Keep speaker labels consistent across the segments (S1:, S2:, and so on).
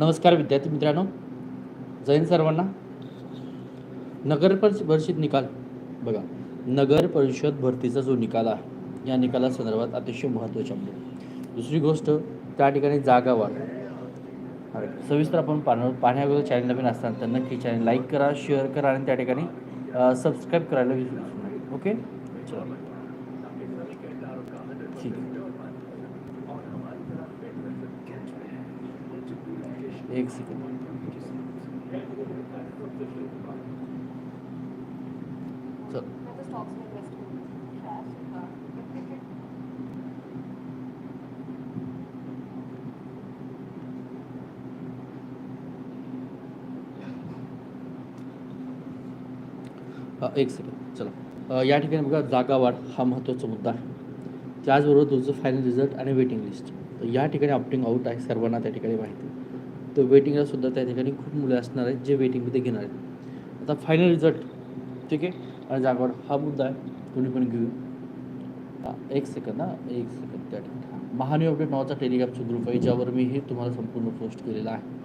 S1: नमस्कार विद्यार्थी मित्रांनो. जैन सर्वांना नगर परिषद निकाल. बघा नगर परिषद भरतीचा जो निकाल आहे या निकालासंदर्भात अतिशय महत्त्वाचा आहे. दुसरी गोष्ट त्या ठिकाणी जागा वाढ सविस्तर आपण पाहणार पाहण्याअगोदर चॅनल नवीन असताना तर नक्की चॅनल लाईक करा शेअर करा आणि त्या ठिकाणी सबस्क्राईब करायला विसरू नका. ओके चला. ठीक आहे. एक सेकंड एक सेकंड चला. या ठिकाणी बघा जागावाढ हा महत्त्वाचा मुद्दा आहे. त्याचबरोबर तुमचं फायनल रिझल्ट आणि वेटिंग लिस्ट तर या ठिकाणी ऑप्टिंग आउट आहे सर्वांना त्या ठिकाणी माहिती. तर वेटिंगला सुद्धा त्या ठिकाणी खूप मुलं असणार आहेत जे वेटिंगमध्ये घेणार आहेत. आता फायनल रिझल्ट ठीक आहे? आणि जागावर हा मुद्दा आहे तुम्ही पण घेऊ हां एक सेकंद ना एक सेकंद त्या ठिकाणी. महान्यू अपडेट नावाचा टेलिग्रामचा ग्रुप आहे ज्यावर मी हे तुम्हाला संपूर्ण पोस्ट केलेला आहे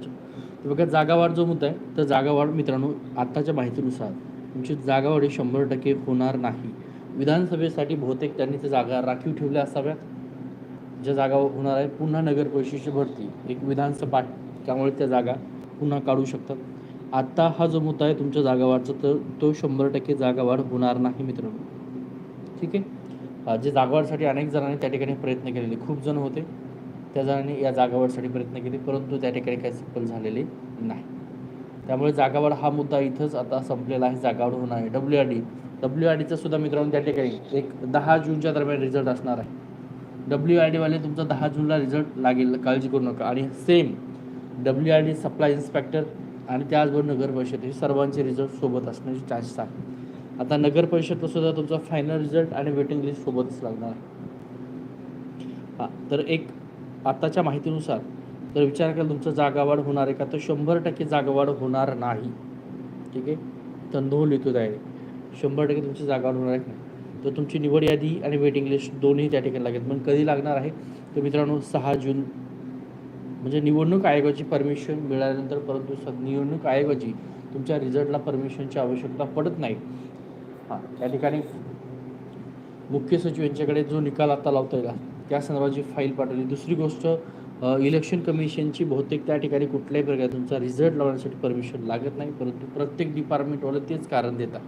S1: तर बघा जागावाढ जो मुद्दा आहे तर जागावाढ मित्रांनो आत्ताच्या माहितीनुसार तुमची जागावाढ ही शंभर टक्के होणार नाही. विधानसभेसाठी बहुतेक त्यांनी त्या जागा राखीव ठेवल्या असाव्यात. ज्या जागा होणार आहे पुन्हा नगर परिषदेची भरती. एक विधानसभा त्यामुळे त्या जागा पुन्हा काढू शकतात. आत्ता हा जो मुद्दा आहे तुमच्या जागावाढचा तर तो शंभर टक्के जागावाढ होणार नाही मित्रांनो. ठीक आहे? जे जागावाढसाठी अनेक जणांनी त्या ठिकाणी प्रयत्न केलेले खूप जण होते. त्या जणांनी या जागावाढसाठी प्रयत्न केले परंतु त्या ठिकाणी काही सफल झालेले नाही. त्यामुळे जागावाढ हा मुद्दा इथंच आता संपलेला आहे जागावाढ होणार आहे. W R D W R डीचा सुद्धा मित्रांनो त्या ठिकाणी एक दहा जूनच्या दरम्यान रिझल्ट असणार आहे. डब्ल्यू आर डीवाले तुमचा दहा जूनला रिझल्ट लागेल काळजी करू नका. आणि same W R D supply inspector आणि त्याचबरोबर नगर परिषद हे सर्वांचे रिझल्ट सोबत असण्याचे चान्सेस आहे. आता नगर परिषदला सुद्धा तुमचा फायनल रिझल्ट आणि वेटिंग लिस्ट सोबतच लागणार आहे. हां तर एक आत्ताच्या माहितीनुसार जर विचार केला तुमचं जागावाढ होणार आहे का? तर शंभर टक्के जागावाढ होणार नाही. ठीक आहे? तर नो लिहितो डायरेक्ट शंभर टक्के तुमची जागावाढ होणार आहे. नाही तर तुमची निवड यादी आणि वेटिंग लिस्ट दोन्ही त्या ठिकाणी लागेल. पण कधी लागणार आहे? तर मित्रांनो सहा जून. म्हणजे निवडणूक आयोगाची परमिशन मिळाल्यानंतर परंतु स निवडणूक आयोगाची तुमच्या रिझल्टला परमिशनची आवश्यकता पडत नाही. हां त्या ठिकाणी मुख्य सचिव यांच्याकडे जो निकाल आता लावता येईल त्या संदर्भाची फाईल पाठवली. दुसरी गोष्ट इलेक्शन कमिशनची बहुतेक त्या ठिकाणी कुठल्याही प्रकारे तुमचा रिझल्ट लावण्यासाठी परमिशन लागत नाही. परंतु प्रत्येक डिपार्टमेंटवाला तेच कारण देतात.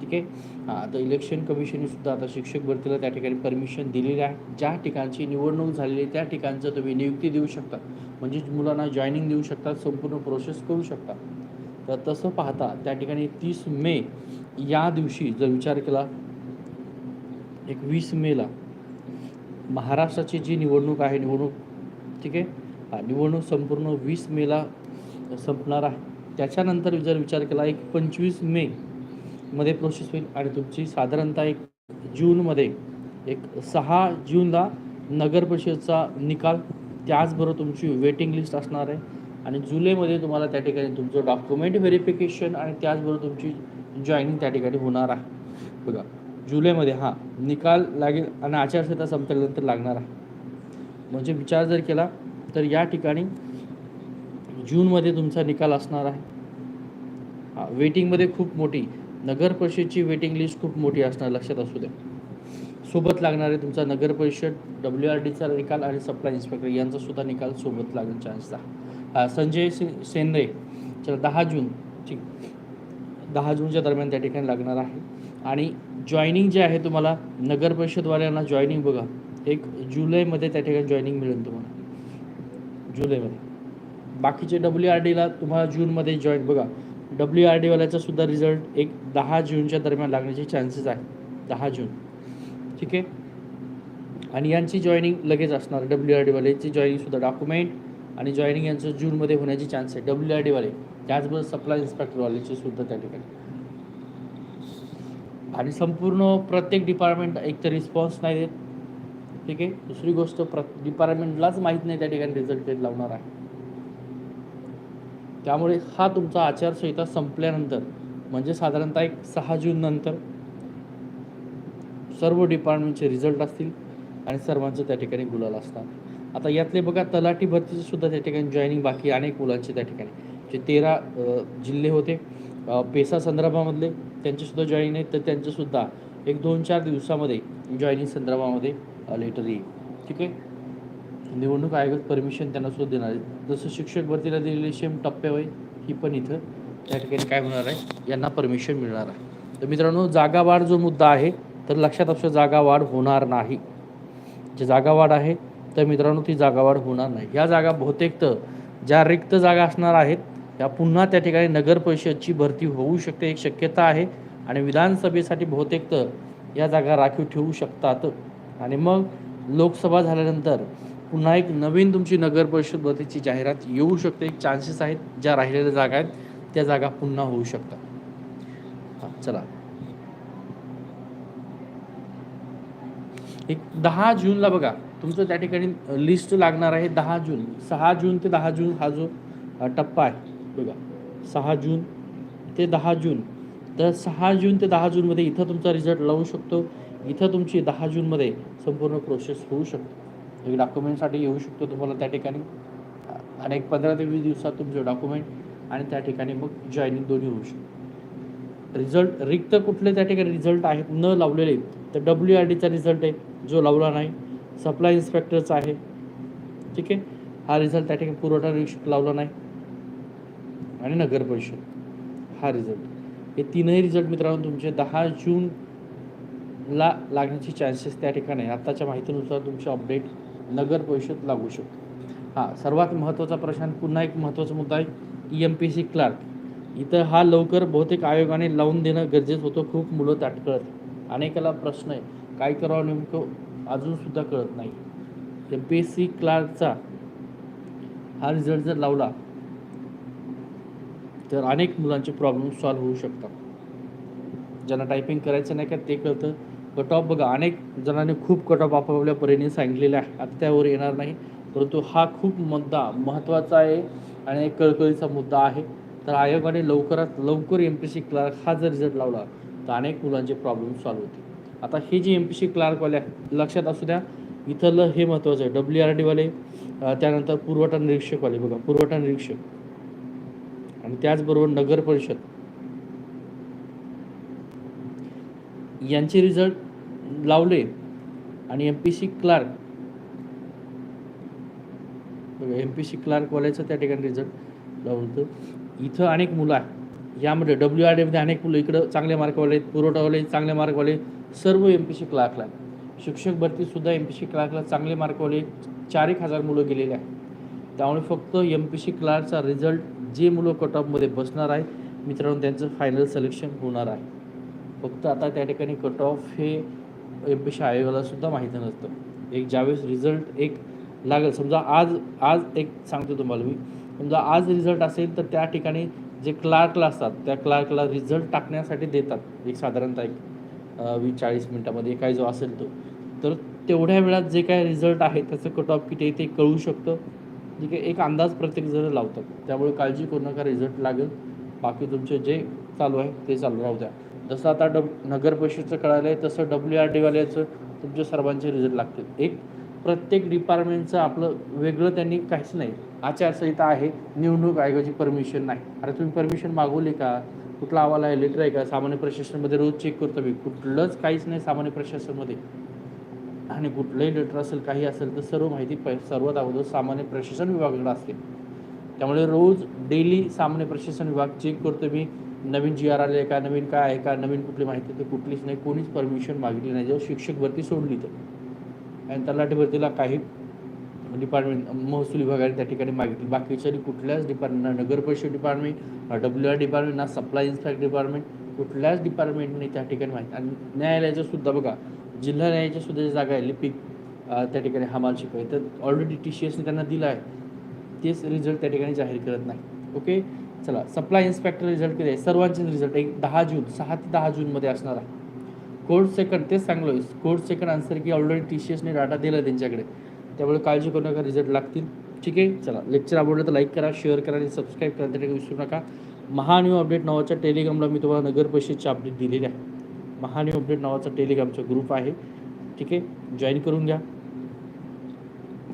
S1: ठीक आहे? हां आता इलेक्शन कमिशनने सुद्धा आता शिक्षक भरतीला त्या ठिकाणी परमिशन दिलेली आहे. ज्या ठिकाणची निवडणूक झालेली आहे त्या ठिकाणचं तुम्ही नियुक्ती देऊ शकता. म्हणजे मुलांना जॉईनिंग देऊ शकता संपूर्ण प्रोसेस करू शकता. तर तसं पाहता त्या ठिकाणी तीस मे या दिवशी जर विचार केला एक वीस मेला महाराष्ट्राची जी निवडणूक आहे निवडणूक ठीक आहे? हा निवडणूक संपूर्ण वीस मेला संपणार आहे. त्याच्यानंतर जर विचार केला एक पंचवीस मे मध्ये प्रोसेस होईल आणि तुमची साधारणतः एक जूनमध्ये एक सहा जूनला नगर परिषदचा निकाल त्याचबरोबर तुमची वेटिंग लिस्ट असणार आहे. आणि जुलैमध्ये तुम्हाला त्या ठिकाणी तुमचं डॉक्युमेंट व्हेरिफिकेशन आणि त्याचबरोबर तुमची जॉईनिंग त्या ठिकाणी होणार आहे. बघा. जुलैमध्ये हां. निकाल लागेल आणि आचारसंहिता संपल्यानंतर लागणार आहे. म्हणजे विचार जर केला तर या ठिकाणी जूनमध्ये तुमचा निकाल असणार आहे. हा वेटिंगमध्ये खूप मोठी नगर परिषदची वेटिंग लिस्ट खूप मोठी असणार लक्षात असू द्या. सोबत लागणार आहे तुमचा नगर परिषद डब्ल्यू आर डीचा निकाल आणि सप्लाय इन्स्पेक्टर यांचा सुद्धा निकाल सोबत लागेल चान्सचा हा, संजय से सेंद्रे चला दहा जून ठीक. दहा जूनच्या दरम्यान त्या ठिकाणी लागणार आहे. आणि जॉईनिंग जे आहे तुम्हाला नगर परिषदवाल्यांना जॉईनिंग बघा. एक जुलैमध्ये त्या ठिकाणी जॉईनिंग मिळेल तुम्हाला. जुलैमध्ये. बाकीचे डब्ल्यू आर डीला तुम्हाला जूनमध्ये जॉईन बघा. डब्ल्यू आर डीवाल्याचा सुद्धा रिझल्ट एक दहा जूनच्या दरम्यान लागण्याचे चान्सेस आहे दहा जून. ठीक आहे? आणि यांची जॉईनिंग लगेच असणार. डब्ल्यू आर डीवाल्याची जॉईनिंग सुद्धा डॉक्युमेंट आणि जॉईनिंग यांचं जूनमध्ये होण्याची चान्स आहे. डब्ल्यू आर डीवाले त्याचबरोबर सप्लाय इन्स्पेक्टरवाल्याची सुद्धा त्या ठिकाणी. आणि संपूर्ण प्रत्येक डिपार्टमेंट एक तर रिस्पॉन्स नाही देत. ठीक आहे? दुसरी गोष्ट प्र डिपार्टमेंटलाच माहीत नाही त्या ठिकाणी रिझल्ट कधी लावणार आहे. त्यामुळे हा तुमचा आचारसंहिता संपल्यानंतर म्हणजे साधारणतः एक सहा जून नंतर सर्व डिपार्टमेंटचे रिझल्ट असतील आणि सर्वांचं त्या ठिकाणी गुलाल असतात आता यातले बघा तलाठी भरतीचे सुद्धा त्या ठिकाणी जॉईनिंग बाकी अनेक मुलांचे त्या ठिकाणी. जे तेरा जिल्हे होते पेसा संदर्भामधले त्यांच्यासुद्धा जॉईनिंग आहेत तर त्यांचंसुद्धा एक दोन चार दिवसामध्ये जॉईनिंग संदर्भामध्ये लेटर येईल. ठीक आहे? निवडणूक आयोग परमिशन त्यांना सुद्धा देणार आहे जसं शिक्षक भरतीला दिलेली सेम टप्प्यावर ही पण इथं त्या ठिकाणी काय होणार आहे यांना परमिशन मिळणार आहे. तर मित्रांनो जागा वाढ जो मुद्दा आहे तर लक्षात असं जागा वाढ होणार नाही. जे जागा वाढ आहे तर मित्रांनो ती जागा वाढ होणार नाही. ह्या जागा बहुतेक तर ज्या रिक्त जागा असणार आहेत त्या पुन्हा त्या ठिकाणी नगर परिषदची भरती होऊ शकते एक शक्यता आहे. आणि विधानसभेसाठी बहुतेक तर या जागा राखीव ठेवू शकतात. आणि मग लोकसभा झाल्यानंतर पुन्हा एक नवीन तुमची नगर परिषद भरतीची जाहिरात येऊ शकते. एक चान्सेस आहेत ज्या राहिलेल्या जागा आहेत त्या जागा पुन्हा होऊ शकतात. हां चला. एक दहा जूनला बघा तुमचं त्या ठिकाणी लिस्ट लागणार आहे दहा जून. सहा जून ते दहा जून हा जो टप्पा आहे. बघा सहा जून ते दहा जून. तर सहा जून ते दहा जूनमध्ये इथं तुमचा रिझल्ट लावू शकतो. इथं तुमची दहा जूनमध्ये संपूर्ण प्रोसेस होऊ शकतो. एक डॉक्युमेंटसाठी येऊ शकतो तुम्हाला त्या ठिकाणी. आणि एक पंधरा ते वीस दिवसात तुमचे डॉक्युमेंट आणि त्या ठिकाणी मग जॉईनिंग दोन्ही होऊ शकतो. रिझल्ट रिक्त कुठले त्या ठिकाणी रिझल्ट आहेत न लावलेले तर डब्ल्यू आर डीचा रिझल्ट आहे जो लावला नाही. सप्लाय इन्स्पेक्टरचा आहे. ठीक आहे? हा रिझल्ट त्या ठिकाणी पुरवठा निरीक्षक लावला नाही. आणि नगर परिषद. हा रिझल्ट हे तीनही रिझल्ट मित्रांनो तुमचे दहा जूनला लागण्याची चान्सेस त्या ठिकाणी आत्ताच्या माहितीनुसार तुमचे अपडेट नगर परिषद लागू शकतो. हां सर्वात महत्त्वाचा प्रश्न पुन्हा एक महत्त्वाचा मुद्दा आहे E M P C clerk इथं हा लवकर बहुतेक आयोगाने लावून देणं गरजेचं होतं. खूप मुलं ताटकळत अनेकाला प्रश्न आहे काय करावं नेमकं? अजूनसुद्धा कळत नाही. एम पी एस सी क्लार्कचा हा रिझल्ट जर लावला तर अनेक मुलांचे प्रॉब्लेम सॉल्व्ह होऊ शकतात. ज्यांना टायपिंग करायचं नाही का ते कळतं. कट ऑफ बघा अनेक जणांनी खूप कट ऑफ आपापल्या परीने सांगितलेले आहे. आता त्यावर येणार नाही. परंतु हा खूप मुद्दा महत्त्वाचा आहे आणि एक कळकळीचा मुद्दा आहे. तर आयोगाने लवकरात लवकर एम पी सी क्लार्क हा जर रिझल्ट लावला तर अनेक मुलांचे प्रॉब्लेम सॉल्व्ह होतील. आता हे जे एम पी सी क्लार्कवाले आहे लक्षात असू द्या इथलं हे महत्त्वाचं आहे. डब्ल्यू आर डीवाले त्यानंतर पुरवठा निरीक्षकवाले. बघा पुरवठा निरीक्षक. आणि त्याचबरोबर नगर परिषद. यांचे रिझल्ट लावले आणि एम पी सी क्लार्क बघा एम पी सी क्लार्कवाल्याचं त्या ठिकाणी रिझल्ट लावलं होतं. इथं अनेक मुलं आहे यामध्ये डब्ल्यू आर डीमध्ये अनेक मुलं इकडं चांगले मार्कवाले आहेत पुरवठावाले चांगले मार्कवाले सर्व एम पी सी क्लार्कला शिक्षक भरतीसुद्धा एम पी सी क्लार्कला चांगले मार्कवाले चार एक हजार मुलं गेलेले आहेत. त्यामुळे फक्त एम पी सी क्लार्कचा रिझल्ट जे मुलं कट ऑफमध्ये बसणार आहेत मित्रांनो त्यांचं फायनल सिलेक्शन होणार आहे. फक्त आता त्या ठिकाणी कट ऑफ हे एम पी सी आयोगाला सुद्धा माहिती नसतं. एक ज्यावेळेस रिझल्ट एक लागेल समजा आज आज एक सांगतो तुम्हाला मी. समजा आज रिझल्ट असेल तर त्या ठिकाणी जे क्लार्कला असतात त्या क्लार्कला रिझल्ट टाकण्यासाठी देतात. एक साधारणतः एक वीस चाळीस मिनटामध्ये काय जो असेल तो. तर तेवढ्या वेळात जे काय रिझल्ट आहे त्याचं कट ऑफ किती ते कळू शकतं. ठीक आहे एक अंदाज प्रत्येक जण लावतात. त्यामुळे काळजी करू नका रिझल्ट लागेल. बाकी तुमचे जे चालू आहे ते चालू राहू द्या. जसं आता डब नगर परिषदचं कळालं आहे तसं डब्ल्यू आर डीवाल्याचं तुमच्या सर्वांचे रिझल्ट लागतील. एक प्रत्येक डिपार्टमेंटचं आपलं वेगळं त्यांनी काहीच नाही. आचारसंहिता आहे निवडणूक आयोगाची परमिशन नाही. अरे तुम्ही परमिशन मागवली का? कुठला अहवाल आहे लेटर आहे का? सामान्य प्रशासनामध्ये रोज चेक करतो मी. कुठलंच काहीच नाही सामान्य प्रशासनामध्ये. आणि कुठलंही लेटर असेल काही असेल तर सर्व माहिती प सर्वात अगोदर सामान्य प्रशासन विभागाकडे असते. त्यामुळे रोज डेली सामान्य प्रशासन विभाग चेक करतो मी. नवीन जी आर आले आहे का नवीन काय आहे का नवीन कुठली माहिती तर कुठलीच नाही कोणीच परमिशन मागितली नाही. जेव्हा शिक्षक भरती सोडली तर. आणि तलाठी भरतीला काही डिपार्टमेंट महसूल विभागाने त्या ठिकाणी मागितली. बाकीच्या कुठल्याच डिपार्टमेंट ना नगर परिषद डिपार्टमेंट ना डब्ल्यू आर डिपार्टमेंट ना सप्लाय इन्स्पेक्टर डिपार्टमेंट कुठल्याच डिपार्टमेंटने त्या ठिकाणी माहिती. आणि न्यायालयाचं सुद्धा बघा जिल्हा न्यायाच्या सुद्धा ज्या जागा आहे लिपिक त्या ठिकाणी हमाल शिकवाय तर ऑलरेडी टी सी एसने त्यांना दिलं आहे. तेच रिझल्ट त्या ठिकाणी जाहीर करत नाही. ओके चला सप्लाय इन्स्पेक्टर रिझल्ट किती आहे सर्वांचे रिझल्ट एक दहा जून सहा ते दहा जूनमध्ये असणार आहे. कोर्ट सेकंड तेच चांगलं आहे कोर्ट सेकंड आन्सर की ऑलरेडी टी सी एसने डाटा दिला आहे त्यांच्याकडे. त्यामुळे काळजी करू नका रिझल्ट लागतील. ठीक आहे? चला लेक्चर आवडलं तर लाईक करा शेअर करा आणि सबस्क्राईब करा. त्यासाठी विसरू नका. महान्यू अपडेट नावाच्या टेलिग्रामला मी तुम्हाला नगर परिषदची अपडेट दिलेली आहे. महान अपडेट नावाचा टेलिग्रामचा ग्रुप आहे. ठीक आहे? जॉईन करून घ्या.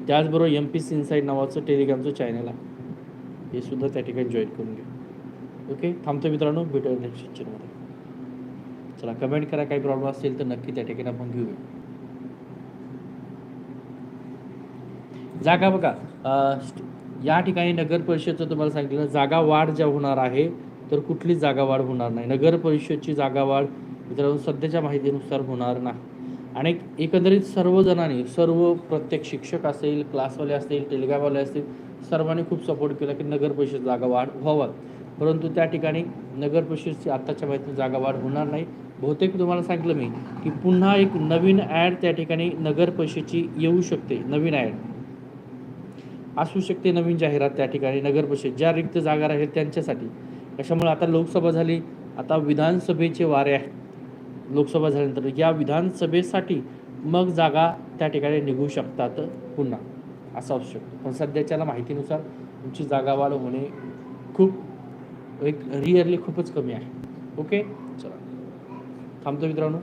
S1: त्याचबरोबर एम पी सी इन्साईड नावाचं टेलिग्रामचं चॅनल आहे. हे सुद्धा त्या ठिकाणी जॉईन करून घ्या. ओके थांबतो मित्रांनो. भेटूया नेक्स्ट लेक्चरमध्ये चला कमेंट करा. काही प्रॉब्लेम असेल तर नक्की त्या ठिकाणी आपण घेऊया. जागा बघा. या ठिकाणी नगर परिषदचं तुम्हाला सांगितलं. जागा वाढ ज्या होणार आहे तर कुठलीच जागा वाढ होणार नाही. नगर परिषदची जागा वाढ मित्रांनो सध्याच्या माहितीनुसार होणार नाही. आणि एकंदरीत सर्वजणांनी सर्व प्रत्येक शिक्षक असेल क्लासवाले असतील टेलिग्रामवाले असतील सर्वांनी खूप सपोर्ट केला की नगर परिषद जागा वाढ व्हावा. परंतु त्या ठिकाणी नगर परिषदची आत्ताच्या माहिती जागा वाढ होणार नाही. बहुतेक तुम्हाला सांगितलं मी की पुन्हा एक नवीन ॲड त्या ठिकाणी नगर परिषदची येऊ शकते. नवीन ॲड असू शकते नवीन जाहिरात त्या ठिकाणी नगर परिषद ज्या रिक्त जागा राहील त्यांच्यासाठी. कशामुळे आता लोकसभा झाली आता विधानसभेचे वारे आहेत. लोकसभा झाल्यानंतर या विधानसभेसाठी मग जागा त्या ठिकाणी निघू शकतात पुन्हा. असं असू शकतो. पण सध्याच्याला माहितीनुसार तुमची जागा वाढ होणे खूप एक रिअरली खूपच कमी आहे. ओके चला. थांबतो मित्रांनो.